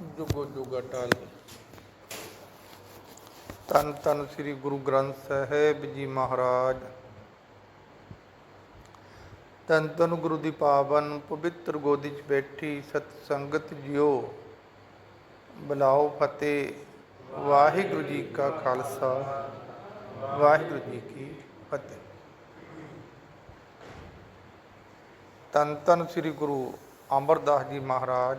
ਜੁਗੋ ਜੁਗਾ ਅਟਲ ਤਨ ਤਨ ਸ੍ਰੀ ਗੁਰੂ ਗ੍ਰੰਥ ਸਾਹਿਬ ਜੀ ਮਹਾਰਾਜ। ਤਨ ਤਨ ਗੁਰੂ ਦੀ ਪਾਵਨ ਪਵਿੱਤਰ ਗੋਦੀ 'ਚ ਬੈਠੀ ਸਤ ਸੰਗਤ ਜਿਓ। ਬੁਲਾਓ ਫਤਿਹ। ਵਾਹਿਗੁਰੂ ਜੀ ਕਾ ਖਾਲਸਾ। ਵਾਹਿਗੁਰੂ ਜੀ ਕੀ ਫਤਿਹ। ਤਨ ਤਨ ਸ੍ਰੀ ਗੁਰੂ ਅਮਰਦਾਸ ਜੀ ਮਹਾਰਾਜ।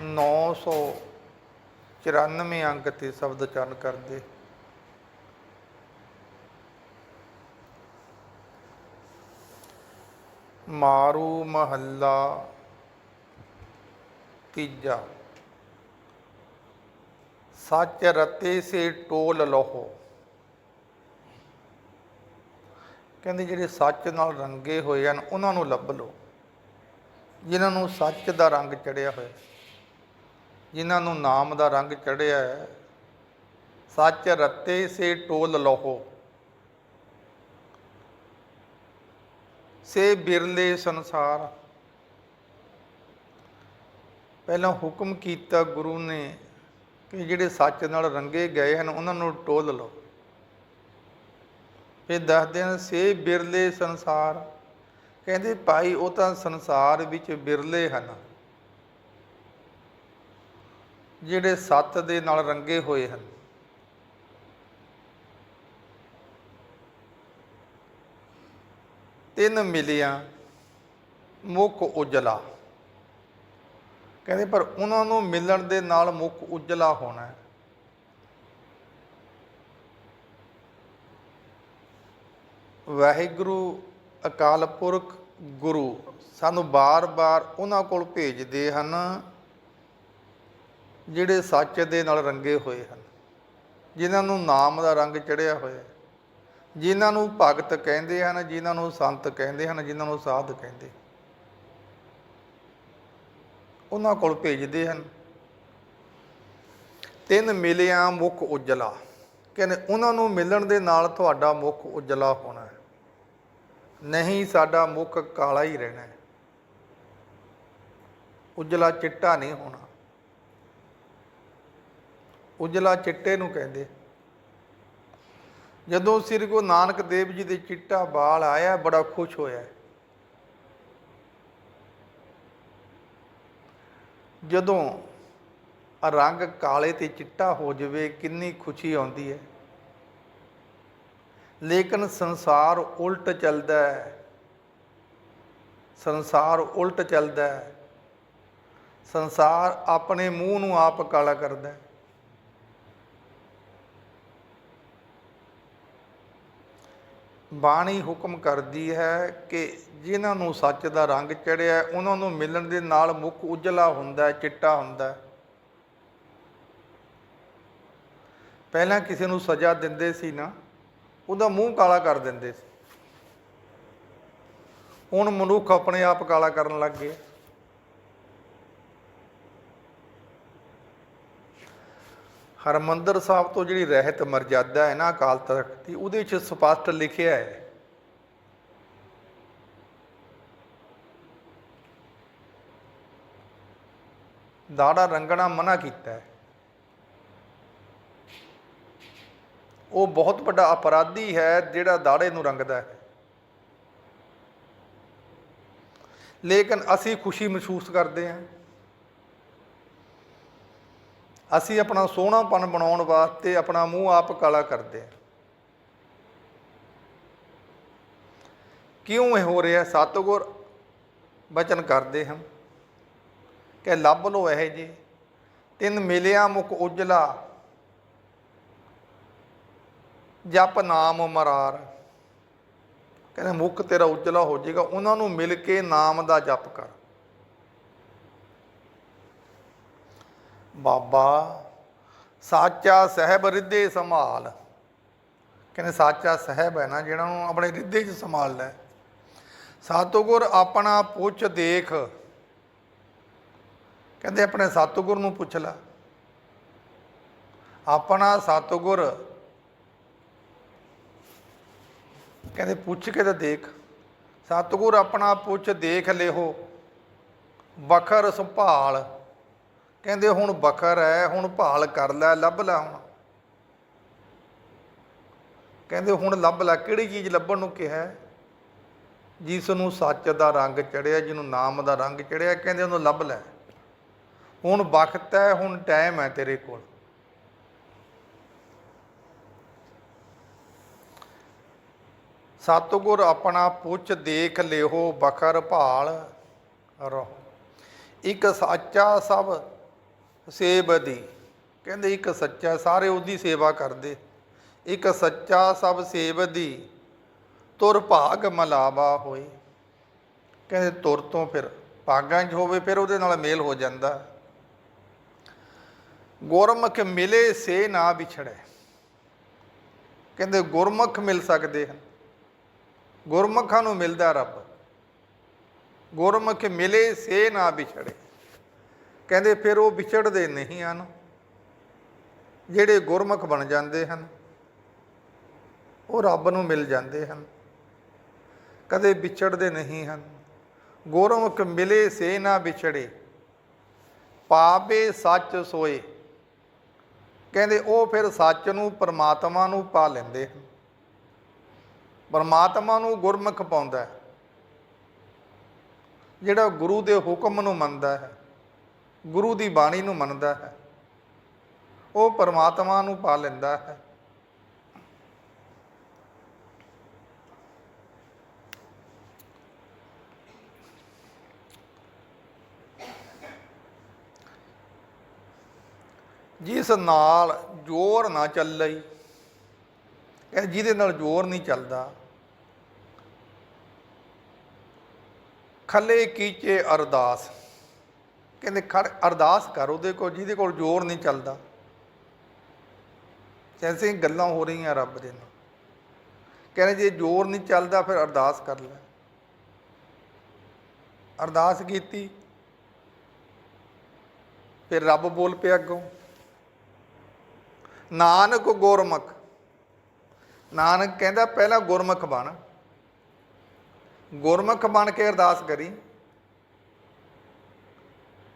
994 ਅੰਕ ਤੇ ਸ਼ਬਦ ਚਰਨ ਕਰਦੇ। ਮਾਰੂ ਮਹੱਲਾ ਤੀਜਾ। ਸੱਚ ਰਤੇ ਸੇ ਟੋਲ ਲਹੋ। ਕਹਿੰਦੇ ਜਿਹੜੇ ਸੱਚ ਨਾਲ ਰੰਗੇ ਹੋਏ ਹਨ, ਉਹਨਾਂ ਨੂੰ ਲੱਭ ਲਓ। ਜਿਨ੍ਹਾਂ ਨੂੰ ਸੱਚ ਦਾ ਰੰਗ ਚੜਿਆ ਹੋਇਆ। ਜਿਨ੍ਹਾਂ ਨੂੰ ਨਾਮ ਦਾ ਰੰਗ ਚੜਿਆ ਹੈ, ਸੱਚ ਰਤੇ ਸੇ ਟੋਲ ਲਹੋ। ਸੇ ਬਿਰਲੇ ਸੰਸਾਰ। ਪਹਿਲਾਂ ਹੁਕਮ ਕੀਤਾ ਗੁਰੂ ਨੇ ਕਿ ਜਿਹੜੇ ਸੱਚ ਨਾਲ ਰੰਗੇ ਗਏ ਹਨ, ਉਹਨਾਂ ਨੂੰ ਟੋਲ ਲਓ। ਫਿਰ ਦੱਸਦੇ ਹਨ, ਸੇ ਬਿਰਲੇ ਸੰਸਾਰ। ਕਹਿੰਦੇ, ਭਾਈ, ਉਹ ਤਾਂ ਸੰਸਾਰ ਵਿੱਚ ਬਿਰਲੇ ਹਨ। ਜਿਹੜੇ ਸੱਤ ਦੇ ਨਾਲ ਰੰਗੇ ਹੋਏ ਹਨ। ਤਿੰਨ ਮਿਲਿਆ ਮੁਖ ਉਜਲਾ। ਕਹਿੰਦੇ, ਪਰ ਉਹਨਾਂ ਨੂੰ ਮਿਲਣ ਦੇ ਨਾਲ ਮੁਖ ਉਜਲਾ ਹੋਣਾ ਹੈ। ਵਾਹਿਗੁਰੂ, ਅਕਾਲ ਪੁਰਖ, ਗੁਰੂ ਸਾਨੂੰ ਬਾਰ-ਬਾਰ ਉਹਨਾਂ ਕੋਲ ਭੇਜਦੇ ਹਨ। ਜਿਹੜੇ ਸੱਚ ਦੇ ਨਾਲ ਰੰਗੇ ਹੋਏ ਹਨ, ਜਿਨ੍ਹਾਂ ਨੂੰ ਨਾਮ ਦਾ ਰੰਗ ਚੜਿਆ ਹੋਇਆ ਹੈ, ਜਿਨ੍ਹਾਂ ਨੂੰ ਭਗਤ ਕਹਿੰਦੇ ਹਨ, ਜਿਨ੍ਹਾਂ ਨੂੰ ਸੰਤ ਕਹਿੰਦੇ ਹਨ, ਜਿਨ੍ਹਾਂ ਨੂੰ ਸਾਧ ਕਹਿੰਦੇ ਉਹਨਾਂ ਕੋਲ ਭੇਜਦੇ ਹਨ, ਤਿੰਨ ਮਿਲਿਆ ਮੁਖ ਉਜਲਾ, ਕਹਿੰਦੇ ਉਹਨਾਂ ਨੂੰ ਮਿਲਣ ਦੇ ਨਾਲ ਤੁਹਾਡਾ ਮੁਖ ਉਜਲਾ ਹੋਣਾ ਹੈ। ਨਹੀਂ, ਸਾਡਾ ਮੁਖ ਕਾਲਾ ਹੀ ਰਹਿਣਾ ਹੈ। ਉਜਲਾ ਚਿੱਟਾ ਨਹੀਂ ਹੋਣਾ। ਉਜਲਾ ਚਿੱਟੇ ਨੂੰ ਕਹਿੰਦੇ। ਜਦੋਂ ਸ੍ਰੀ ਗੁਰੂ ਨਾਨਕ ਦੇਵ ਜੀ ਦੇ ਚਿੱਟਾ ਬਾਲ ਆਇਆ, ਬੜਾ ਖੁਸ਼ ਹੋਇਆ। ਜਦੋਂ ਰੰਗ ਕਾਲੇ ਤੇ ਚਿੱਟਾ ਹੋ ਜਾਵੇ, ਕਿੰਨੀ ਖੁਸ਼ੀ ਆਉਂਦੀ ਹੈ। ਲੇਕਿਨ ਸੰਸਾਰ ਉਲਟ ਚੱਲਦਾ ਹੈ। ਸੰਸਾਰ ਉਲਟ ਚੱਲਦਾ ਹੈ। ਸੰਸਾਰ ਆਪਣੇ ਮੂੰਹ ਨੂੰ ਆਪ ਕਾਲਾ ਕਰਦਾ ਹੈ। ਬਾਣੀ ਹੁਕਮ ਕਰਦੀ ਹੈ ਕਿ ਜਿਨ੍ਹਾਂ ਨੂੰ ਸੱਚ ਦਾ ਰੰਗ ਚੜਿਆ, ਉਹਨਾਂ ਨੂੰ ਮਿਲਣ ਦੇ ਨਾਲ ਮੁਖ ਉਜਲਾ ਹੁੰਦਾ ਹੈ, ਚਿੱਟਾ ਹੁੰਦਾ ਹੈ। ਪਹਿਲਾਂ ਕਿਸੇ ਨੂੰ ਸਜ਼ਾ ਦਿੰਦੇ ਸੀ ਨਾ, ਉਹਦਾ ਮੂੰਹ ਕਾਲਾ ਕਰ ਦਿੰਦੇ ਸੀ। ਹੁਣ ਮਨੁੱਖ ਆਪਣੇ ਆਪ ਕਾਲਾ ਕਰਨ ਲੱਗ ਗਏ। ਹਰਮੰਦਰ ਸਾਹਿਬ ਤੋਂ ਜਿਹੜੀ ਰਹਿਤ ਮਰਜ਼ਾਦਾ ਹੈ ਨਾ ਅਕਾਲ ਤਖਤ ਦੀ, ਉਹਦੇ ਵਿੱਚ ਸਪਸ਼ਟ ਲਿਖਿਆ ਹੈ। ਦਾੜਾ ਰੰਗਣਾ ਮਨਾ ਕੀਤਾ ਹੈ। ਉਹ ਬਹੁਤ ਵੱਡਾ ਅਪਰਾਧੀ ਹੈ ਜਿਹੜਾ ਦਾੜੇ ਨੂੰ ਰੰਗਦਾ ਹੈ। ਲੇਕਿਨ ਅਸੀਂ ਖੁਸ਼ੀ ਮਹਿਸੂਸ ਕਰਦੇ ਹਾਂ। ਅਸੀਂ ਆਪਣਾ ਸੋਹਣਾਪਨ ਬਣਾਉਣ ਵਾਸਤੇ ਆਪਣਾ ਮੂੰਹ ਆਪ ਕਾਲਾ ਕਰਦੇ ਹਾਂ। ਕਿਉਂ ਇਹ ਹੋ ਰਿਹਾ? ਸਤਿਗੁਰ ਬਚਨ ਕਰਦੇ ਹਨ ਕਿ ਲੱਭ ਲੋ ਇਹ ਜੀ। ਤਿੰਨ ਮਿਲਿਆ ਮੁਖ ਉਜਲਾ, ਜਪ ਨਾਮ ਮਰਾਰ। ਕਹਿੰਦੇ ਮੁਖ ਤੇਰਾ ਉਜਲਾ ਹੋ ਜਾਏਗਾ। ਉਹਨਾਂ ਨੂੰ ਮਿਲ ਕੇ ਨਾਮ ਦਾ ਜਪ ਕਰ। ਬਾਬਾ ਸਾਚਾ ਸਹਿਬ ਰਿੱਧੇ ਸੰਭਾਲ। ਕਹਿੰਦੇ ਸਾਚਾ ਸਹਿਬ ਹੈ ਨਾ, ਜਿਹੜਾ ਨੂੰ ਆਪਣੇ ਰਿੱਧੇ 'ਚ ਸੰਭਾਲ ਲੈ। ਸਤਿਗੁਰ ਆਪਣਾ ਪੁੱਛ ਦੇਖ। ਕਹਿੰਦੇ ਆਪਣੇ ਸਤਿਗੁਰ ਨੂੰ ਪੁੱਛ ਲੈ। ਆਪਣਾ ਸਤਿਗੁਰ ਕਹਿੰਦੇ ਪੁੱਛ ਕੇ ਤਾਂ ਦੇਖ। ਸਤਿਗੁਰ ਆਪਣਾ ਪੁੱਛ ਦੇਖ ਲਿਓ ਬਖਰ ਸੰਭਾਲ। ਕਹਿੰਦੇ ਹੁਣ ਬਖਰ ਹੈ ਹੁਣ ਭਾਲ ਕਰ ਲੈ, ਲੱਭ ਲੈ ਹੁਣ। ਕਹਿੰਦੇ ਹੁਣ ਲੱਭ ਲੈ, ਕਿਹੜੀ ਚੀਜ਼ ਲੱਭਣ ਨੂੰ ਕਿਹਾ ਹੈ? ਜਿਸ ਨੂੰ ਸੱਚ ਦਾ ਰੰਗ ਚੜਿਆ, ਜਿਹਨੂੰ ਨਾਮ ਦਾ ਰੰਗ ਚੜਿਆ, ਕਹਿੰਦੇ ਉਹਨੂੰ ਲੱਭ ਲੈ। ਹੁਣ ਵਕਤ ਹੈ ਹੁਣ ਟਾਈਮ ਹੈ ਤੇਰੇ ਕੋਲ। ਸਤਿਗੁਰ ਆਪਣਾ ਪੁੱਛ ਦੇਖ ਲਿਓ, ਬਖਰ ਭਾਲ ਰੋ ਇੱਕ ਸੱਚਾ ਸਭ ਸੇਬ ਦੀ ਕਹਿੰਦੇ ਇੱਕ ਸੱਚਾ ਸਾਰੇ ਉਹਦੀ ਸੇਵਾ ਕਰਦੇ। ਇੱਕ ਸੱਚਾ ਸਭ ਸੇਵਦੀ, ਤੁਰ ਭਾਗ ਮਲਾਵਾ ਹੋਏ। ਕਹਿੰਦੇ ਤੁਰ ਤੋਂ ਫਿਰ ਭਾਗਾਂ 'ਚ ਹੋਵੇ, ਫਿਰ ਉਹਦੇ ਨਾਲ ਮੇਲ ਹੋ ਜਾਂਦਾ। ਗੁਰਮੁਖ ਮਿਲੇ ਸੇ ਨਾ ਵਿਛੜੇ। ਕਹਿੰਦੇ ਗੁਰਮੁਖ ਮਿਲ ਸਕਦੇ ਹਨ। ਗੁਰਮੁਖਾਂ ਨੂੰ ਮਿਲਦਾ ਰੱਬ। ਗੁਰਮੁਖ ਮਿਲੇ ਸੇ ਨਾ ਵਿਛੜੇ। ਕਹਿੰਦੇ ਫਿਰ ਉਹ ਵਿਛੜਦੇ ਨਹੀਂ ਹਨ, ਜਿਹੜੇ ਗੁਰਮੁਖ ਬਣ ਜਾਂਦੇ ਹਨ, ਉਹ ਰੱਬ ਨੂੰ ਮਿਲ ਜਾਂਦੇ ਹਨ। ਕਦੇ ਵਿਛੜਦੇ ਨਹੀਂ ਹਨ। ਗੁਰਮੁਖ ਮਿਲੇ ਸੇ ਨਾ ਵਿਛੜੇ ਪਾਵੇ ਸੱਚ ਸੋਏ। ਕਹਿੰਦੇ ਉਹ ਫਿਰ ਸੱਚ ਨੂੰ ਪਰਮਾਤਮਾ ਨੂੰ ਪਾ ਲੈਂਦੇ ਹਨ। ਪਰਮਾਤਮਾ ਨੂੰ ਗੁਰਮੁਖ ਪਾਉਂਦਾ ਜਿਹੜਾ ਗੁਰੂ ਦੇ ਹੁਕਮ ਨੂੰ ਮੰਨਦਾ ਹੈ। ਗੁਰੂ ਦੀ ਬਾਣੀ ਨੂੰ ਮੰਨਦਾ ਹੈ। ਉਹ ਪਰਮਾਤਮਾ ਨੂੰ ਪਾ ਲੈਂਦਾ ਹੈ। ਜਿਸ ਨਾਲ ਜ਼ੋਰ ਨਾ ਚੱਲਈ, ਇਹ ਜਿਹਦੇ ਨਾਲ ਜ਼ੋਰ ਨਹੀਂ ਚੱਲਦਾ। ਖੱਲੇ ਕੀਚੇ ਅਰਦਾਸ। ਕਹਿੰਦੇ, ਖੜ, ਅਰਦਾਸ ਕਰ ਉਹਦੇ ਕੋਲ, ਜਿਹਦੇ ਕੋਲ ਜ਼ੋਰ ਨਹੀਂ ਚੱਲਦਾ। ਜੈਸੇ ਗੱਲਾਂ ਹੋ ਰਹੀਆਂ ਰੱਬ ਦੇ ਨਾਲ। ਕਹਿੰਦੇ, ਜੇ ਜ਼ੋਰ ਨਹੀਂ ਚੱਲਦਾ, ਫਿਰ ਅਰਦਾਸ ਕਰ ਲੈ। ਅਰਦਾਸ ਕੀਤੀ। ਫਿਰ ਰੱਬ ਬੋਲ ਪਿਆ ਅੱਗੋਂ, ਨਾਨਕ ਗੁਰਮੁਖ। ਨਾਨਕ ਕਹਿੰਦਾ, ਪਹਿਲਾਂ ਗੁਰਮੁਖ ਬਣ। ਗੁਰਮੁਖ ਬਣ ਕੇ ਅਰਦਾਸ ਕਰੀ।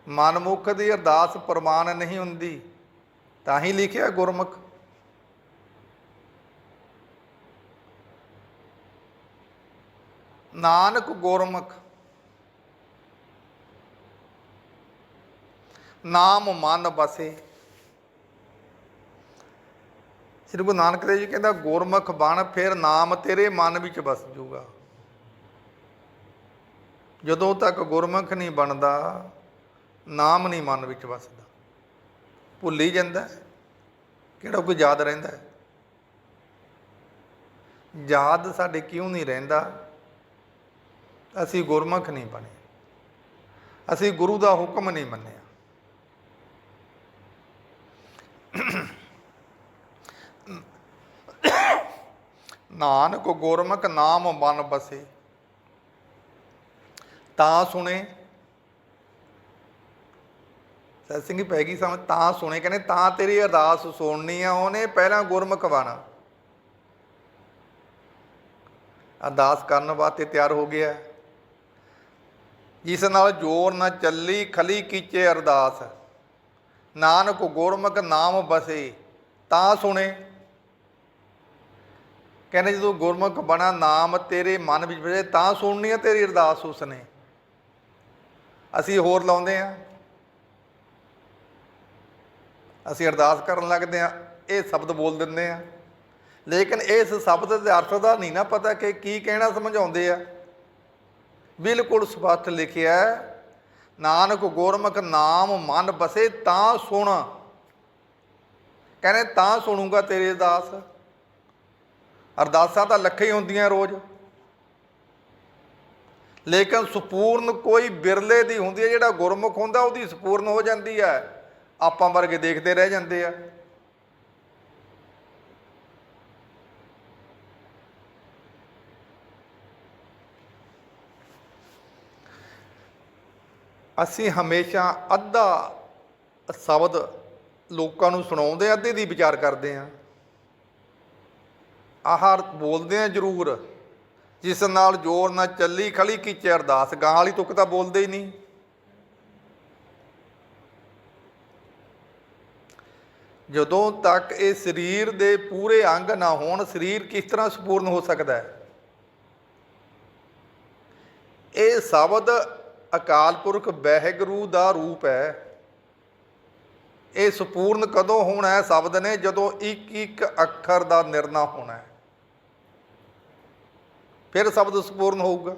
ਮਨਮੁਖ ਦੀ ਅਰਦਾਸ ਪ੍ਰਮਾਨ ਨਹੀਂ ਹੁੰਦੀ, ਤਾਂ ਹੀ ਲਿਖਿਆ ਗੁਰਮੁਖ। ਨਾਨਕ ਗੁਰਮੁਖ, ਨਾਮ ਮਨ ਬਸੇ। ਸ੍ਰੀ ਗੁਰੂ ਨਾਨਕ ਦੇਵ ਜੀ ਕਹਿੰਦਾ, ਗੁਰਮੁਖ ਬਣ, ਫਿਰ ਨਾਮ ਤੇਰੇ ਮਨ ਵਿੱਚ ਵਸ ਜੂਗਾ। ਜਦੋਂ ਤੱਕ ਗੁਰਮੁਖ ਨਹੀਂ ਬਣਦਾ ਨਾਮ ਨਹੀਂ ਮਨ ਵਿੱਚ ਵਸਦਾ। ਭੁੱਲ ਹੀ ਜਾਂਦਾ ਕਿਹੜਾ ਕੋਈ ਯਾਦ ਰਹਿੰਦਾ ਯਾਦ ਸਾਡੇ ਕਿਉਂ ਨਹੀਂ ਰਹਿੰਦਾ? ਅਸੀਂ ਗੁਰਮੁਖ ਨਹੀਂ ਬਣੇ। ਅਸੀਂ ਗੁਰੂ ਦਾ ਹੁਕਮ ਨਹੀਂ ਮੰਨਿਆ। ਨਾਨਕ ਗੁਰਮੁਖ ਨਾਮ ਮਨ ਬਸੇ। ਤਾਂ ਸੁਣੇ ਸਤ ਸਿੰਘ ਪੈ ਗਈ ਸਮਝ ਤਾਂ ਸੁਣੇ, ਕਹਿੰਦੇ ਤਾਂ ਤੇਰੀ ਅਰਦਾਸ ਸੁਣਨੀ ਆ, ਉਹਨੇ ਪਹਿਲਾਂ ਗੁਰਮੁਖ ਬਣਾ ਅਰਦਾਸ ਕਰਨ ਵਾਸਤੇ ਤਿਆਰ ਹੋ ਗਿਆ। ਜਿਸ ਨਾਲ ਜੋਰ ਨਾ ਚੱਲੀ, ਖਲੀ ਕੀਚੇ ਅਰਦਾਸ। ਨਾਨਕ ਗੁਰਮੁਖ ਨਾਮ ਬਸੇ, ਤਾਂ ਸੁਣੇ। ਕਹਿੰਦੇ ਜਦੋਂ ਗੁਰਮੁਖ ਬਣਾ ਨਾਮ ਤੇਰੇ ਮਨ ਵਿੱਚ ਬਸੇ, ਤਾਂ ਸੁਣਨੀ ਆ ਤੇਰੀ ਅਰਦਾਸ ਉਸਨੇ। ਅਸੀਂ ਹੋਰ ਲਾਉਂਦੇ ਆ। ਅਸੀਂ ਅਰਦਾਸ ਕਰਨ ਲੱਗਦੇ ਆ ਇਹ ਸ਼ਬਦ ਬੋਲ ਦਿੰਦੇ ਆ ਲੇਕਿਨ ਇਸ ਸ਼ਬਦ ਦੇ ਅਰਥ ਦਾ ਨਹੀਂ ਨਾ ਪਤਾ ਕਿ ਕੀ ਕਹਿਣਾ ਸਮਝਾਉਂਦੇ ਆ। ਬਿਲਕੁਲ ਸਪਸ਼ਟ ਲਿਖਿਆ ਨਾਨਕ ਗੁਰਮੁਖ ਨਾਮ ਮਨ ਬਸੇ ਤਾਂ ਸੁਣ। ਕਹਿੰਦੇ ਤਾਂ ਸੁਣੂਗਾ ਤੇਰੀ ਅਰਦਾਸ। ਅਰਦਾਸਾਂ ਤਾਂ ਲੱਖਾਂ ਹੀ ਹੁੰਦੀਆਂ ਰੋਜ਼। ਲੇਕਿਨ ਸੁਪੂਰਨ ਕੋਈ ਬਿਰਲੇ ਦੀ ਹੁੰਦੀ ਹੈ, ਜਿਹੜਾ ਗੁਰਮੁਖ ਹੁੰਦਾ, ਉਹਦੀ ਸੁਪੂਰਨ ਹੋ ਜਾਂਦੀ ਹੈ। ਆਪਾਂ ਵਰਗੇ ਦੇਖਦੇ ਰਹਿ ਜਾਂਦੇ ਆ। ਅਸੀਂ ਹਮੇਸ਼ਾ ਅੱਧਾ ਸ਼ਬਦ ਲੋਕਾਂ ਨੂੰ ਸੁਣਾਉਂਦੇ, ਅੱਧੇ ਦੀ ਵਿਚਾਰ ਕਰਦੇ ਆ ਆਹਾਰ ਬੋਲਦੇ ਆ ਜ਼ਰੂਰ। ਜਿਸ ਨਾਲ ਜ਼ੋਰ ਨਾਲ ਚੱਲੀ ਖਲੀ ਕੀਚੇ ਅਰਦਾਸ ਗਾਂ ਵਾਲੀ ਤੁਕ ਤਾਂ ਬੋਲਦੇ ਹੀ ਨਹੀਂ। ਜਦੋਂ ਤੱਕ ਇਹ ਸਰੀਰ ਦੇ ਪੂਰੇ ਅੰਗ ਨਾ ਹੋਣ, ਸਰੀਰ ਕਿਸ ਤਰ੍ਹਾਂ ਸੰਪੂਰਨ ਹੋ ਸਕਦਾ ਹੈ? ਇਹ ਸ਼ਬਦ ਅਕਾਲ ਪੁਰਖ ਵਾਹਿਗੁਰੂ ਦਾ ਰੂਪ ਹੈ। ਇਹ ਸੰਪੂਰਨ ਕਦੋਂ ਹੋਣਾ ਹੈ? ਸ਼ਬਦ ਨੇ ਜਦੋਂ ਇੱਕ ਇੱਕ ਅੱਖਰ ਦਾ ਨਿਰਣਾ ਹੋਣਾ ਹੈ। ਫਿਰ ਸ਼ਬਦ ਸੰਪੂਰਨ ਹੋਊਗਾ।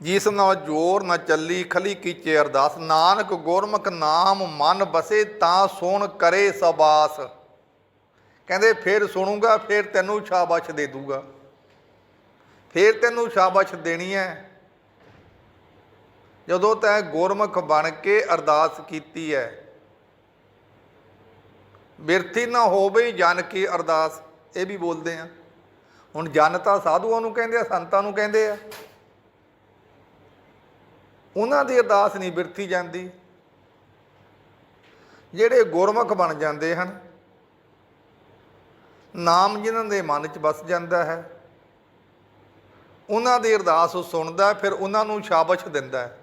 ਜਿਸ ਨਾਲ ਜੋਰ ਨਾ ਚੱਲੀ ਖਲੀ ਕੀਚੇ ਅਰਦਾਸ। ਨਾਨਕ ਗੁਰਮੁਖ ਨਾਮ ਮਨ ਬਸੇ ਤਾਂ ਸੁਣ ਕਰੇ ਸਬਾਸ। ਕਹਿੰਦੇ, ਫਿਰ ਸੁਣੂਗਾ, ਫਿਰ ਤੈਨੂੰ ਸ਼ਾਬਾਸ਼ ਦੇ ਦੂਗਾ। ਫਿਰ ਤੈਨੂੰ ਸ਼ਾਬਾਸ਼ ਦੇਣੀ ਹੈ ਜਦੋਂ ਤੈਂ ਗੁਰਮੁਖ ਬਣ ਕੇ ਅਰਦਾਸ ਕੀਤੀ ਹੈ ਬਿਰਥੀ ਨਾ ਹੋਵੇ ਜਨ ਕੀ ਅਰਦਾਸ। ਇਹ ਵੀ ਬੋਲਦੇ ਆ। ਹੁਣ ਜਨ ਤਾਂ ਸਾਧੂਆਂ ਨੂੰ ਕਹਿੰਦੇ ਆ, ਸੰਤਾਂ ਨੂੰ ਕਹਿੰਦੇ ਆ। ਉਹਨਾਂ ਦੀ ਅਰਦਾਸ ਨਹੀਂ ਬਿਰਥੀ ਜਾਂਦੀ। ਜਿਹੜੇ ਗੁਰਮੁਖ ਬਣ ਜਾਂਦੇ ਹਨ, ਨਾਮ ਜਿਨ੍ਹਾਂ ਦੇ ਮਨ 'ਚ ਵਸ ਜਾਂਦਾ ਹੈ, ਉਹਨਾਂ ਦੀ ਅਰਦਾਸ ਉਹ ਸੁਣਦਾ, ਫਿਰ ਉਹਨਾਂ ਨੂੰ ਸ਼ਾਬਾਸ਼ ਦਿੰਦਾ ਹੈ।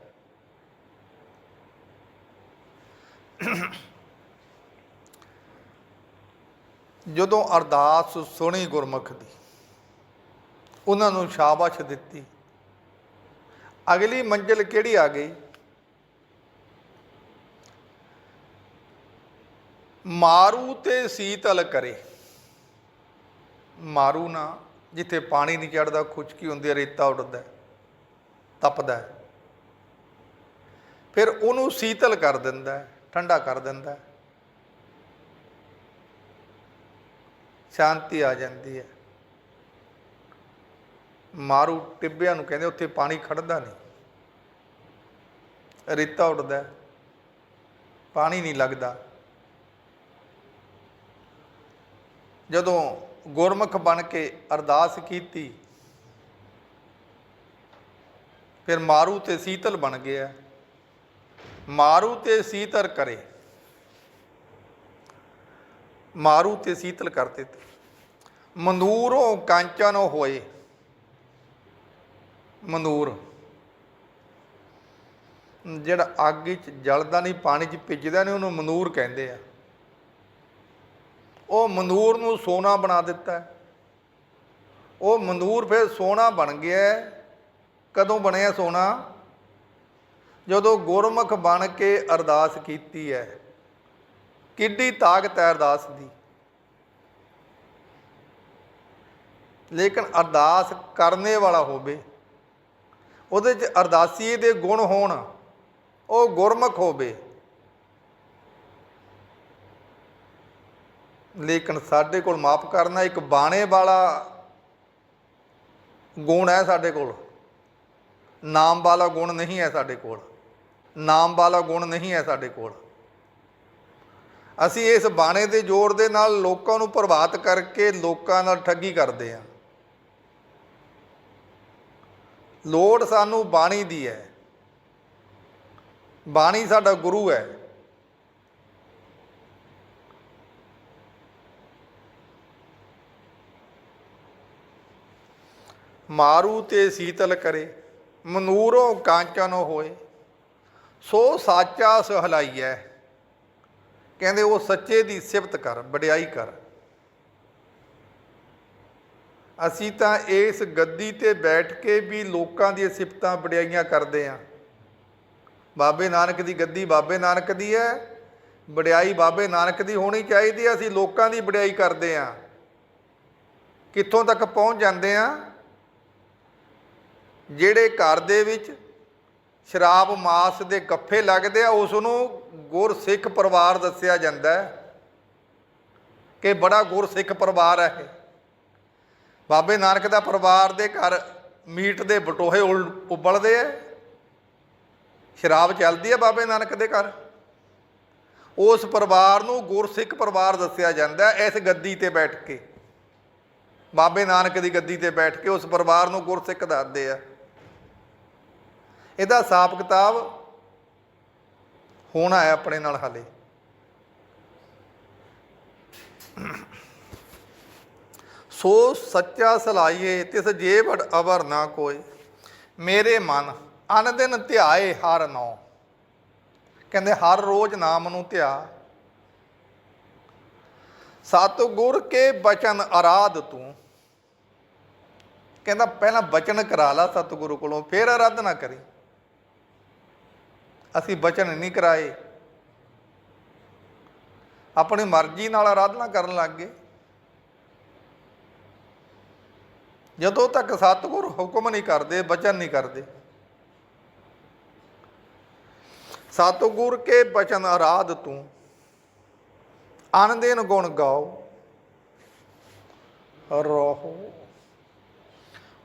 ਜਦੋਂ ਅਰਦਾਸ ਸੁਣੀ ਗੁਰਮੁਖ ਦੀ, ਉਹਨਾਂ ਨੂੰ ਸ਼ਾਬਾਸ਼ ਦਿੱਤੀ। ਅਗਲੀ ਮੰਜ਼ਿਲ ਕਿਹੜੀ ਆ ਗਈ? ਮਾਰੂ ਤੇ ਸੀਤਲ ਕਰੇ। ਮਾਰੂ ਨਾ ਜਿੱਥੇ ਪਾਣੀ ਨਹੀਂ ਚੜਦਾ ਖੁਸ਼ਕੀ ਹੁੰਦੀ ਹੈ ਰੇਤਾ ਉੱਡਦਾ ਹੈ, ਤਪਦਾ ਫਿਰ ਉਹਨੂੰ ਸੀਤਲ ਕਰ ਦਿੰਦਾ ਠੰਡਾ ਕਰ ਦਿੰਦਾ ਸ਼ਾਂਤੀ ਆ ਜਾਂਦੀ ਹੈ। ਮਾਰੂ ਟਿੱਬਿਆਂ ਨੂੰ ਕਹਿੰਦੇ ਉੱਥੇ ਪਾਣੀ ਖੜਦਾ ਨਹੀਂ। ਰੇਤਾ ਉੱਡਦਾ ਪਾਣੀ ਨਹੀਂ ਲੱਗਦਾ। ਜਦੋਂ ਗੁਰਮੁਖ ਬਣ ਕੇ ਅਰਦਾਸ ਕੀਤੀ, ਫਿਰ ਮਾਰੂ ਤੇ ਸੀਤਲ ਬਣ ਗਿਆ। ਮਾਰੂ ਤੇ ਸੀਤਲ ਕਰੇ। ਮਾਰੂ ਤੇ ਸੀਤਲ ਕਰ ਦਿੱਤੇ। ਮੰਦੂਰੋਂ ਕਾਂਚਨ ਹੋਏ। ਮੰਦੂਰ ਜਿਹੜਾ ਅੱਗ ਵਿੱਚ ਜਲਦਾ ਨਹੀਂ, ਪਾਣੀ 'ਚ ਭਿੱਜਦਾ ਨਹੀਂ, ਉਹਨੂੰ ਮੰਦੂਰ ਕਹਿੰਦੇ ਆ। ਉਹ ਮੰਦੂਰ ਨੂੰ ਸੋਨਾ ਬਣਾ ਦਿੱਤਾ। ਉਹ ਮੰਦੂਰ ਫਿਰ ਸੋਨਾ ਬਣ ਗਿਆ। ਕਦੋਂ ਬਣਿਆ ਸੋਨਾ? ਜਦੋਂ ਗੁਰਮੁਖ ਬਣ ਕੇ ਅਰਦਾਸ ਕੀਤੀ ਹੈ। ਕਿੱਡੀ ਤਾਕਤ ਹੈ ਅਰਦਾਸ ਦੀ। ਲੇਕਿਨ ਅਰਦਾਸ ਕਰਨੇ ਵਾਲਾ ਹੋਵੇ। ਉਹਦੇ 'ਚ ਅਰਦਾਸੀ ਦੇ ਗੁਣ ਹੋਣ, ਉਹ ਗੁਰਮੁਖ ਹੋਵੇ। ਲੇਕਿਨ ਸਾਡੇ ਕੋਲ ਮਾਫ ਕਰਨਾ ਇੱਕ ਬਾਣੇ ਵਾਲਾ ਗੁਣ ਹੈ ਸਾਡੇ ਕੋਲ। ਨਾਮ ਵਾਲਾ ਗੁਣ ਨਹੀਂ ਹੈ ਸਾਡੇ ਕੋਲ। ਨਾਮ ਵਾਲਾ ਗੁਣ ਨਹੀਂ ਹੈ ਸਾਡੇ ਕੋਲ। ਅਸੀਂ ਇਸ ਬਾਣੇ ਦੇ ਜ਼ੋਰ ਦੇ ਨਾਲ ਲੋਕਾਂ ਨੂੰ ਪ੍ਰਭਾਵਿਤ ਕਰਕੇ ਲੋਕਾਂ ਨਾਲ ਠੱਗੀ ਕਰਦੇ ਹਾਂ। ਲੋੜ ਸਾਨੂੰ ਬਾਣੀ ਦੀ ਹੈ। ਬਾਣੀ ਸਾਡਾ ਗੁਰੂ ਹੈ। ਮਾਰੂ ਤੇ ਸੀਤਲ ਕਰੇ, ਮਨੂਰੋਂ ਕਾਂਚਨ ਹੋਏ, ਸੋ ਸਾਚਾ ਸਹਲਾਈਐ ਕਹਿੰਦੇ ਉਹ ਸੱਚੇ ਦੀ ਸਿਫਤ ਕਰ, ਵਡਿਆਈ ਕਰ। ਅਸੀਂ ਤਾਂ ਇਸ ਗੱਦੀ ਤੇ ਬੈਠ ਕੇ ਵੀ ਲੋਕਾਂ ਦੀਆਂ ਸਿਫਤਾਂ ਵਡਿਆਈਆਂ ਕਰਦੇ ਆਂ ਬਾਬੇ ਨਾਨਕ ਦੀ ਗੱਦੀ ਬਾਬੇ ਨਾਨਕ ਦੀ ਹੈ। ਵਡਿਆਈ ਬਾਬੇ ਨਾਨਕ ਦੀ ਹੋਣੀ ਚਾਹੀਦੀ ਹੈ। ਅਸੀਂ ਲੋਕਾਂ ਦੀ ਵਡਿਆਈ ਕਰਦੇ ਆਂ ਕਿੱਥੋਂ ਤੱਕ ਪਹੁੰਚ ਜਾਂਦੇ ਆਂ ਜਿਹੜੇ ਘਰ ਦੇ ਵਿੱਚ ਸ਼ਰਾਬ ਮਾਸ ਦੇ ਗੱਫੇ ਲੱਗਦੇ ਆ ਉਸ ਨੂੰ ਗੁਰਸਿੱਖ ਪਰਿਵਾਰ ਦੱਸਿਆ ਜਾਂਦਾ ਹੈ ਕਿ ਬੜਾ ਗੁਰਸਿੱਖ ਪਰਿਵਾਰ ਹੈ ਇਹ। ਬਾਬੇ ਨਾਨਕ ਦਾ ਪਰਿਵਾਰ ਦੇ ਘਰ ਮੀਟ ਦੇ ਬਟੋਹੇ ਉਲ- ਉਬਲਦੇ ਆ ਸ਼ਰਾਬ ਚੱਲਦੀ ਹੈ ਬਾਬੇ ਨਾਨਕ ਦੇ ਘਰ। ਉਸ ਪਰਿਵਾਰ ਨੂੰ ਗੁਰਸਿੱਖ ਪਰਿਵਾਰ ਦੱਸਿਆ ਜਾਂਦਾ ਇਸ ਗੱਦੀ ਤੇ ਬੈਠ ਕੇ। ਬਾਬੇ ਨਾਨਕ ਦੀ ਗੱਦੀ ਤੇ ਬੈਠ ਕੇ ਉਸ ਪਰਿਵਾਰ ਨੂੰ ਗੁਰਸਿੱਖ ਦੱਸਦੇ ਆ ਇਹਦਾ ਹਿਸਾਬ ਕਿਤਾਬ ਹੋਣਾ ਹੈ ਆਪਣੇ ਨਾਲ ਹਾਲੇ। ਸੋ ਸੱਚਾ ਸਲਾਈਏ ਤਿਸ ਜੇਵ ਅਵਰ ਨਾ ਕੋਈ ਮੇਰੇ ਮਨ ਅਨ ਦਿਨ ਧਿਆਏ ਹਰ ਨੌ। ਕਹਿੰਦੇ, ਹਰ ਰੋਜ਼ ਨਾਮ ਨੂੰ ਧਿਆ। ਸਤਿਗੁਰ ਕੇ ਬਚਨ ਅਰਾਧ ਤੂੰ। ਕਹਿੰਦਾ, ਪਹਿਲਾਂ ਬਚਨ ਕਰਾ ਲਾ ਸਤਿਗੁਰੂ ਕੋਲੋਂ, ਫਿਰ ਆਰਾਧਨਾ ਕਰੀ। ਅਸੀਂ ਬਚਨ ਨਹੀਂ ਕਰਾਏ। ਆਪਣੀ ਮਰਜ਼ੀ ਨਾਲ ਆਰਾਧਨਾ ਕਰਨ ਲੱਗ ਗਏ। ਜਦੋਂ ਤੱਕ ਸਤਿਗੁਰ ਹੁਕਮ ਨਹੀਂ ਕਰਦੇ, ਬਚਨ ਨਹੀਂ ਕਰਦੇ। ਸਤਿਗੁਰ ਕੇ ਬਚਨ ਆਰਾਧ ਤੂੰ ਅਨ ਗੁਣ ਗਾਓ, ਰਹੋ।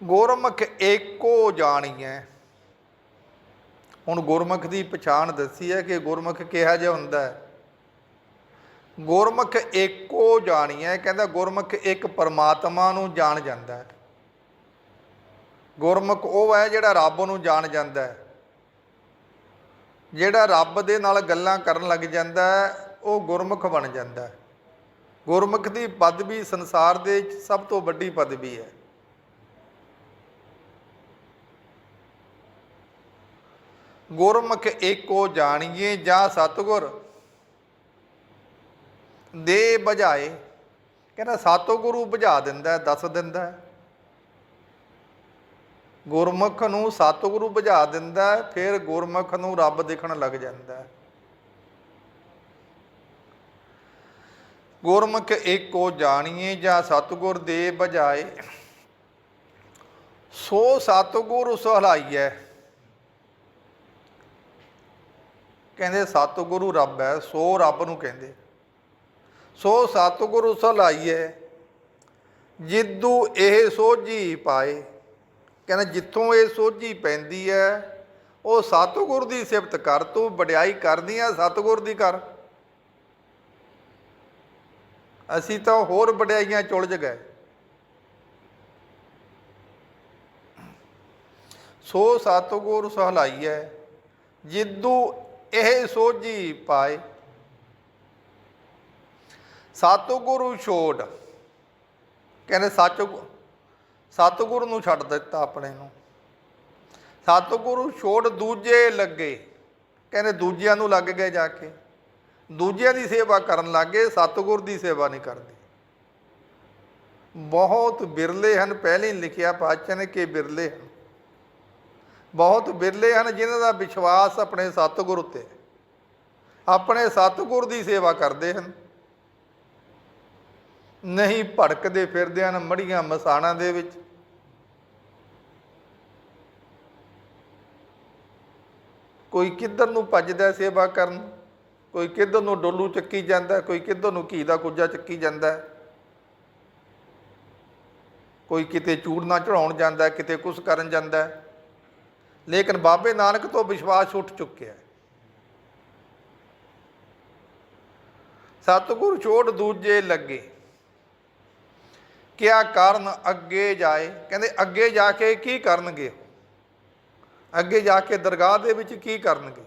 ਗੁਰਮੁਖ ਏਕੋ ਜਾਣੀਐ। ਹੁਣ ਗੁਰਮੁਖ ਦੀ ਪਛਾਣ ਦੱਸੀ ਹੈ ਕਿ ਗੁਰਮੁਖ ਕਿਹਾ ਜਿਹਾ ਹੁੰਦਾ ਹੈ। ਗੁਰਮੁਖ ਏਕੋ ਜਾਣੀਐ, ਕਹਿੰਦਾ ਗੁਰਮੁਖ ਇੱਕ ਪਰਮਾਤਮਾ ਨੂੰ ਜਾਣ ਜਾਂਦਾ ਹੈ। ਗੁਰਮੁਖ ਉਹ ਹੈ ਜਿਹੜਾ ਰੱਬ ਨੂੰ ਜਾਣ ਜਾਂਦਾ ਹੈ। ਜਿਹੜਾ ਰੱਬ ਦੇ ਨਾਲ ਗੱਲਾਂ ਕਰਨ ਲੱਗ ਜਾਂਦਾ ਹੈ, ਉਹ ਗੁਰਮੁਖ ਬਣ ਜਾਂਦਾ ਹੈ। ਗੁਰਮੁਖ ਦੀ ਪਦਵੀ ਸੰਸਾਰ ਦੇ ਸਭ ਤੋਂ ਵੱਡੀ ਪਦਵੀ ਹੈ। ਗੁਰਮੁਖ ਏਕੋ ਜਾਣੀਏ ਜਾਂ ਸਤਿਗੁਰ? ਦੇ ਬਜਾਏ ਕਹਿੰਦਾ ਸਤਿਗੁਰੂ ਬੁਝਾ ਦਿੰਦਾ ਦੱਸ ਦਿੰਦਾ ਗੁਰਮੁਖ ਨੂੰ ਸਤਿਗੁਰੂ ਬੁਝਾ ਦਿੰਦਾ ਫਿਰ ਗੁਰਮੁਖ ਨੂੰ ਰੱਬ ਦਿਖਣ ਲੱਗ ਜਾਂਦਾ ਹੈ। ਗੁਰਮੁਖ ਏਕੋ ਜਾਣੀਏ ਜਾਂ ਸਤਿਗੁਰ ਦੇ ਬਜਾਏ ਸੋ ਸਤਿਗੁਰ ਸੁਹਲਾਈਐ। ਕਹਿੰਦੇ ਸਤਿਗੁਰੂ ਰੱਬ ਹੈ, ਸੋ ਰੱਬ ਨੂੰ ਕਹਿੰਦੇ। ਸੋ ਸਤਿਗੁਰੂ ਸੁਹਲਾਈਐ। ਜਿੱਦੂ ਇਹ ਸੋਝੀ ਪਾਏ ਕਹਿੰਦਾ ਜਿੱਥੋਂ ਇਹ ਸੋਝੀ ਪੈਂਦੀ ਹੈ ਉਹ ਸਤਿਗੁਰ ਦੀ ਸਿਫਤ ਕਰ, ਤੂੰ ਵਡਿਆਈ ਕਰਦੀ ਆ ਸਤਿਗੁਰ ਦੀ ਕਰ ਅਸੀਂ ਤਾਂ ਹੋਰ ਵਡਿਆਈਆਂ ਚੁਲਝ ਗਏ। ਸੋ ਸਤਿਗੁਰ ਸਹਲਾਈਐ, ਜਿੱਦੂ ਇਹ ਸੋਝੀ ਪਾਏ। ਸਤਿਗੁਰੂ ਛੋੜ, ਕਹਿੰਦੇ ਸੱਚ ਸਤਿਗੁਰ ਨੂੰ ਛੱਡ ਦਿੱਤਾ ਆਪਣੇ ਨੂੰ। ਸਤਿਗੁਰੂ ਛੋੜ ਦੂਜੇ ਲੱਗੇ। ਕਹਿੰਦੇ ਦੂਜਿਆਂ ਨੂੰ ਲੱਗ ਗਏ ਜਾ ਕੇ। ਦੂਜਿਆਂ ਦੀ ਸੇਵਾ ਕਰਨ ਲੱਗੇ, ਸਤਿਗੁਰ ਦੀ ਸੇਵਾ ਨਹੀਂ ਕਰਦੇ। ਬਹੁਤ ਬਿਰਲੇ ਹਨ, ਪਹਿਲੇ ਲਿਖਿਆ ਪਾਤਸ਼ਾਹ ਨੇ ਕਿ ਬਿਰਲੇ ਹਨ। ਬਹੁਤ ਬਿਰਲੇ ਹਨ ਜਿਨ੍ਹਾਂ ਦਾ ਵਿਸ਼ਵਾਸ ਆਪਣੇ ਸਤਿਗੁਰ ਉੱਤੇ। ਆਪਣੇ ਸਤਿਗੁਰ ਦੀ ਸੇਵਾ ਕਰਦੇ ਹਨ। ਨਹੀਂ ਭੜਕਦੇ ਫਿਰਦੇ ਹਨ ਮੜੀਆਂ ਮਸਾਣਾਂ ਦੇ ਵਿੱਚ। ਕੋਈ ਕਿੱਧਰ ਨੂੰ ਭੱਜਦਾ ਸੇਵਾ ਕਰਨ? ਕੋਈ ਕਿੱਧਰ ਨੂੰ ਡੋਲੂ ਚੱਕੀ ਜਾਂਦਾ ਕੋਈ ਕਿੱਧਰ ਨੂੰ ਘੀ ਦਾ ਕੁੱਜਾ ਚੱਕੀ ਜਾਂਦਾ ਕੋਈ ਕਿਤੇ ਚੂੜਨਾ ਚੜਾਉਣ ਜਾਂਦਾ ਕਿਤੇ ਕੁਛ ਕਰਨ ਜਾਂਦਾ ਲੇਕਿਨ ਬਾਬੇ ਨਾਨਕ ਤੋਂ ਵਿਸ਼ਵਾਸ ਉੱਠ ਚੁੱਕਿਆ ਸਤਿਗੁਰ ਛੋੜ ਦੂਜੇ ਲੱਗੇ। ਕਿਆ ਕਰਨ ਅੱਗੇ ਜਾਏ? ਕਹਿੰਦੇ ਅੱਗੇ ਜਾ ਕੇ ਕੀ ਕਰਨਗੇ ਅੱਗੇ ਜਾ ਕੇ ਦਰਗਾਹ ਦੇ ਵਿੱਚ ਕੀ ਕਰਨਗੇ?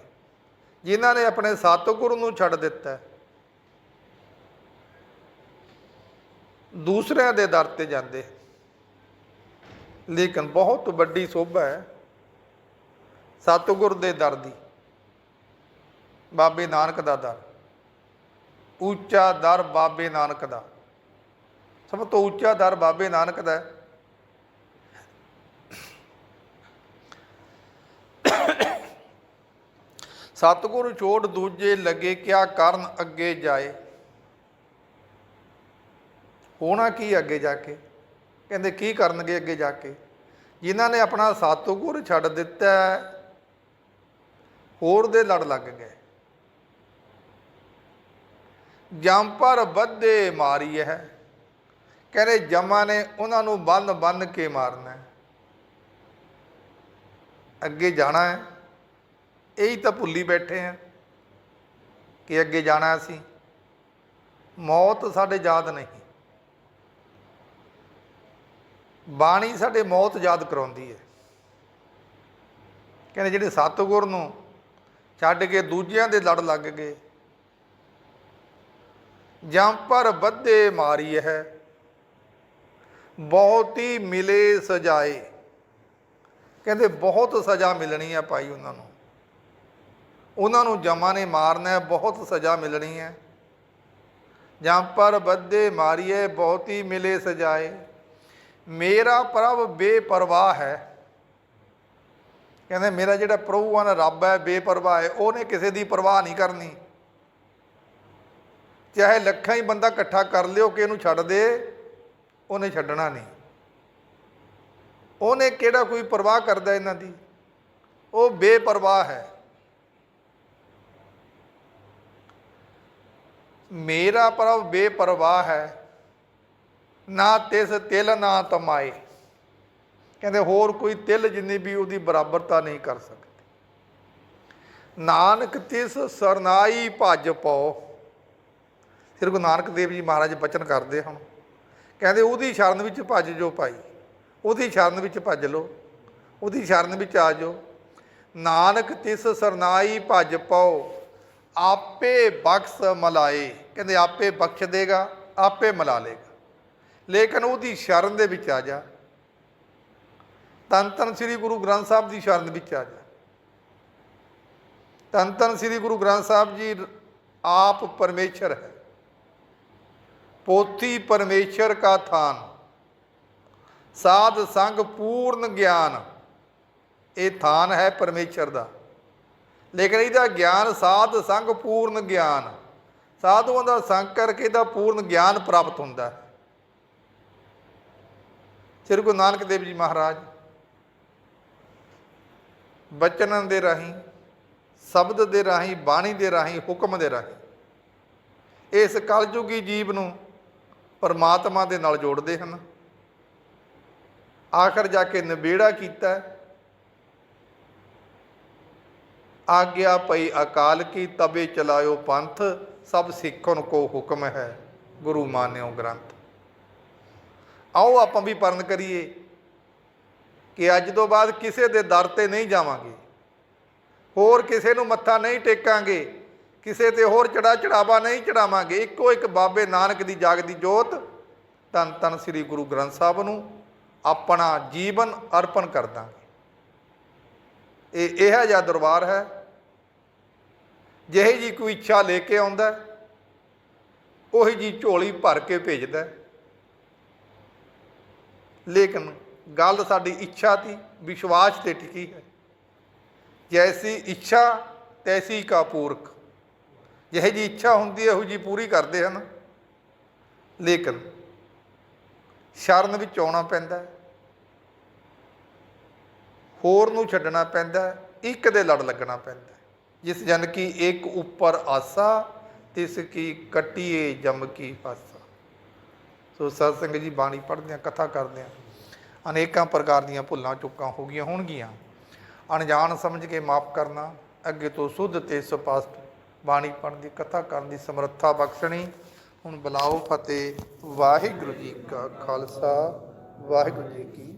ਜਿਨ੍ਹਾਂ ਨੇ ਆਪਣੇ ਸਤਿਗੁਰੂ ਨੂੰ ਛੱਡ ਦਿੱਤਾ ਦੂਸਰਿਆਂ ਦੇ ਦਰ ਤੇ ਜਾਂਦੇ ਲੇਕਿਨ ਬਹੁਤ ਵੱਡੀ ਸੋਭਾ ਹੈ ਸਤਿਗੁਰ ਦੇ ਦਰ ਦੀ। ਬਾਬੇ ਨਾਨਕ ਦਾ ਦਰ। ਉੱਚਾ ਦਰ ਬਾਬੇ ਨਾਨਕ ਦਾ। ਸਭ ਤੋਂ ਉੱਚਾ ਦਰ ਬਾਬੇ ਨਾਨਕ ਦਾ ਹੈ। ਸਤਿਗੁਰੂ ਛੋੜ ਦੂਜੇ ਲੱਗੇ, ਕਿਆ ਕਰਨ ਅੱਗੇ ਜਾਏ? ਹੋਣਾ ਕੀ ਅੱਗੇ ਜਾ ਕੇ? ਕਹਿੰਦੇ ਕੀ ਕਰਨਗੇ ਅੱਗੇ ਜਾ ਕੇ? ਜਿਨ੍ਹਾਂ ਨੇ ਆਪਣਾ ਸਤਿਗੁਰ ਛੱਡ ਦਿੱਤਾ ਹੋਰ ਦੇ ਲੜ ਲੱਗ ਗਏ। ਜੰਮ ਪਰ ਬੱਧੇ ਮਾਰੀ ਹੈ ਕਹਿੰਦੇ ਜਮਾ ਨੇ ਉਹਨਾਂ ਨੂੰ ਬੰਨ ਬੰਨ ਕੇ ਮਾਰਨਾ। ਅੱਗੇ ਜਾਣਾ ਹੈ। ਇਹੀ ਤਾਂ ਭੁੱਲੀ ਬੈਠੇ ਆ ਕਿ ਅੱਗੇ ਜਾਣਾ ਅਸੀਂ। ਮੌਤ ਸਾਡੇ ਯਾਦ ਨਹੀਂ। ਬਾਣੀ ਸਾਡੇ ਮੌਤ ਯਾਦ ਕਰਾਉਂਦੀ ਹੈ। ਕਹਿੰਦੇ ਜਿਹੜੇ ਸਤਿਗੁਰ ਨੂੰ ਛੱਡ ਕੇ ਦੂਜਿਆਂ ਦੇ ਲੜ ਲੱਗ ਗਏ ਜਾਂ ਪਰ ਬੱਧੇ ਮਾਰੀ ਹੈ ਬਹੁਤੀ ਮਿਲੇ ਸਜਾਏ। ਕਹਿੰਦੇ ਬਹੁਤ ਸਜ਼ਾ ਮਿਲਣੀ ਹੈ ਭਾਈ ਉਹਨਾਂ ਨੂੰ। ਉਹਨਾਂ ਨੂੰ ਜਮਾਂ ਨੇ ਮਾਰਨਾ ਹੈ ਬਹੁਤ ਸਜ਼ਾ ਮਿਲਣੀ ਹੈ। ਜਾਂ ਪਰ ਬੱਦੇ ਮਾਰੀਏ, ਬਹੁਤੀ ਮਿਲੇ ਸਜਾਏ। ਮੇਰਾ ਪ੍ਰਭ ਬੇਪਰਵਾਹ ਹੈ। ਕਹਿੰਦੇ ਮੇਰਾ ਜਿਹੜਾ ਪ੍ਰਭੂ ਆ ਨਾ, ਰੱਬ ਹੈ, ਬੇਪਰਵਾਹ ਹੈ। ਉਹਨੇ ਕਿਸੇ ਦੀ ਪਰਵਾਹ ਨਹੀਂ ਕਰਨੀ। ਚਾਹੇ ਲੱਖਾਂ ਹੀ ਬੰਦਾ ਇਕੱਠਾ ਕਰ ਲਿਓ ਕਿ ਇਹਨੂੰ ਛੱਡ ਦੇ, ਉਹਨੇ ਛੱਡਣਾ ਨਹੀਂ। ਉਹਨੇ ਕਿਹੜਾ ਕੋਈ ਪਰਵਾਹ ਕਰਦਾ ਇਹਨਾਂ ਦੀ? ਉਹ ਬੇਪਰਵਾਹ ਹੈ। ਮੇਰਾ ਪ੍ਰਭ ਬੇਪਰਵਾਹ ਹੈ। ਨਾ ਤਿਸ ਤਿਲ, ਨਾ ਤਮਾਏ। ਕਹਿੰਦੇ ਹੋਰ ਕੋਈ ਤਿਲ ਜਿੰਨੀ ਵੀ ਉਹਦੀ ਬਰਾਬਰਤਾ ਨਹੀਂ ਕਰ ਸਕਦੀ। ਨਾਨਕ ਤਿਸ ਸਰਨਾਈ ਭੱਜ ਪਾਓ ਸ੍ਰੀ ਗੁਰੂ ਨਾਨਕ ਦੇਵ ਜੀ ਮਹਾਰਾਜ ਬਚਨ ਕਰਦੇ ਹਨ ਕਹਿੰਦੇ ਉਹਦੀ ਸ਼ਰਨ ਵਿੱਚ ਭੱਜ ਜੋ ਪਾਈ ਉਹਦੀ ਸ਼ਰਨ ਵਿੱਚ ਭੱਜ ਲੋ ਉਹਦੀ ਸ਼ਰਨ ਵਿੱਚ ਆ ਜਾਓ। ਨਾਨਕ ਤਿਸ ਸਰਨਾਈ ਭੱਜ ਪਾਓ, ਆਪੇ ਬਖਸ਼ ਮਲਾਏ। ਕਹਿੰਦੇ ਆਪੇ ਬਖਸ਼ ਦੇਗਾ, ਆਪੇ ਮਲਾ ਲੇਗਾ ਲੇਕਿਨ ਉਹਦੀ ਸ਼ਰਨ ਦੇ ਵਿੱਚ ਆ ਜਾ। ਤਨ ਤਨ ਸ੍ਰੀ ਗੁਰੂ ਗ੍ਰੰਥ ਸਾਹਿਬ ਦੀ ਸ਼ਰਨ ਵਿੱਚ ਆ ਜਾ। ਤਨ ਤਨ ਸ੍ਰੀ ਗੁਰੂ ਗ੍ਰੰਥ ਸਾਹਿਬ ਜੀ ਆਪ ਪਰਮੇਸ਼ਰ ਹੈ। ਪੋਥੀ ਪਰਮੇਸ਼ਰ ਕਾ ਥਾਨ। ਸਾਧ ਸੰਗ ਪੂਰਨ ਗਿਆਨ। ਇਹ ਥਾਨ ਹੈ ਪਰਮੇਸ਼ਰ ਦਾ। ਲੇਕਿਨ ਇਹਦਾ ਗਿਆਨ ਸਾਧ ਸੰਗ ਪੂਰਨ ਗਿਆਨ। ਸਾਧੂਆਂ ਦਾ ਸੰਗ ਕਰਕੇ ਇਹਦਾ ਪੂਰਨ ਗਿਆਨ ਪ੍ਰਾਪਤ ਹੁੰਦਾ ਹੈ। ਸ੍ਰੀ ਗੁਰੂ ਨਾਨਕ ਦੇਵ ਜੀ ਮਹਾਰਾਜ, ਬਚਨਾਂ ਦੇ ਰਾਹੀਂ, ਸ਼ਬਦ ਦੇ ਰਾਹੀਂ, ਬਾਣੀ ਦੇ ਰਾਹੀਂ, ਹੁਕਮ ਦੇ ਰਾਹੀਂ ਇਸ ਕਲਯੁਗੀ ਜੀਵ ਨੂੰ ਪਰਮਾਤਮਾ ਦੇ ਨਾਲ ਜੋੜਦੇ ਹਨ। ਆਖਰ ਜਾ ਕੇ ਨਿਬੇੜਾ ਕੀਤਾ। ਆਗਿਆ ਪਈ ਅਕਾਲ ਕੀ ਤਬੇ ਚਲਾਇਓ ਪੰਥ, ਸਭ ਸਿੱਖਨ ਕੋ ਹੁਕਮ ਹੈ, ਗੁਰੂ ਮਾਨਿਓ ਗ੍ਰੰਥ। ਆਓ ਆਪਾਂ ਵੀ ਪਰਨ ਕਰੀਏ ਕਿ ਅੱਜ ਤੋਂ ਬਾਅਦ ਕਿਸੇ ਦੇ ਦਰ ਤੇ ਨਹੀਂ ਜਾਵਾਂਗੇ। ਹੋਰ ਕਿਸੇ ਨੂੰ ਮੱਥਾ ਨਹੀਂ ਟੇਕਾਂਗੇ, ਕਿਸੇ ਤੇ ਹੋਰ ਚੜਾ ਚੜਾਵਾ ਨਹੀਂ ਚੜਾਵਾਂਗੇ। ਇੱਕੋ ਇੱਕ ਬਾਬੇ ਨਾਨਕ ਦੀ ਜਾਗਦੀ ਜੋਤ ਤਨ ਤਨ ਸ੍ਰੀ ਗੁਰੂ ਗ੍ਰੰਥ ਸਾਹਿਬ ਨੂੰ। ਆਪਣਾ ਜੀਵਨ ਅਰਪਣ ਕਰ ਦਾਂਗੇ ਇਹ ਇਹ ਜਿਹਾ ਦਰਬਾਰ ਹੈ। ਜਿਹੇ ਜੀ ਕੋਈ ਇੱਛਾ ਲੈ ਕੇ ਆਉਂਦਾ ਹੈ, ਉਹੀ ਜੀ ਝੋਲੀ ਭਰ ਕੇ ਭੇਜਦਾ ਲੇਕਿਨ ਗੱਲ ਸਾਡੀ ਇੱਛਾ ਦੀ ਵਿਸ਼ਵਾਸ ਤੇ ਟਿਕੀ ਹੈ। ਜੈਸੀ ਇੱਛਾ ਤੈਸੀ ਕਾ ਪੂਰਕ ਜਿਹੇ ਜੀ ਇੱਛਾ ਹੁੰਦੀ ਹੈ ਉਹ ਜੀ ਪੂਰੀ ਕਰਦੇ ਹਨ। ਲੇਕਿਨ ਸ਼ਰਨ ਵਿੱਚ ਆਉਣਾ ਪੈਂਦਾ ਹੋਰ ਨੂੰ ਛੱਡਣਾ ਪੈਂਦਾ ਇੱਕ ਦੇ ਲੜ ਲੱਗਣਾ ਪੈਂਦਾ ਜਿਸ ਜਨ ਕੀ ਇੱਕ ਉੱਪਰ ਆਸਾ, ਤਿਸ ਕੀ ਕਟੀਏ ਜਮ ਕੀ ਫਾਸਾ ਸੋ ਸਤਸੰਗ ਜੀ, ਬਾਣੀ ਪੜ੍ਹਦੇ ਆ ਕਥਾ ਕਰਦੇ ਆ ਅਨੇਕਾਂ ਪ੍ਰਕਾਰ ਦੀਆਂ ਭੁੱਲਾਂ, ਚੁੱਕਾਂ ਹੋ ਗਈਆਂ ਹੋਣਗੀਆਂ। ਅਣਜਾਣ ਸਮਝ ਕੇ ਮਾਫ ਕਰਨਾ, ਅੱਗੇ ਤੋਂ ਸੁਧ ਤੇ ਸਪਸ਼ਟ ਬਾਣੀ ਪੜ੍ਹਨ ਦੀ, ਕਥਾ ਕਰਨ ਦੀ ਸਮਰੱਥਾ ਬਖਸ਼ਣੀ। ਹੁਣ ਬੁਲਾਓ ਫਤਿਹ ਵਾਹਿਗੁਰੂ ਜੀ ਕਾ ਖਾਲਸਾ ਵਾਹਿਗੁਰੂ ਜੀ ਕੀ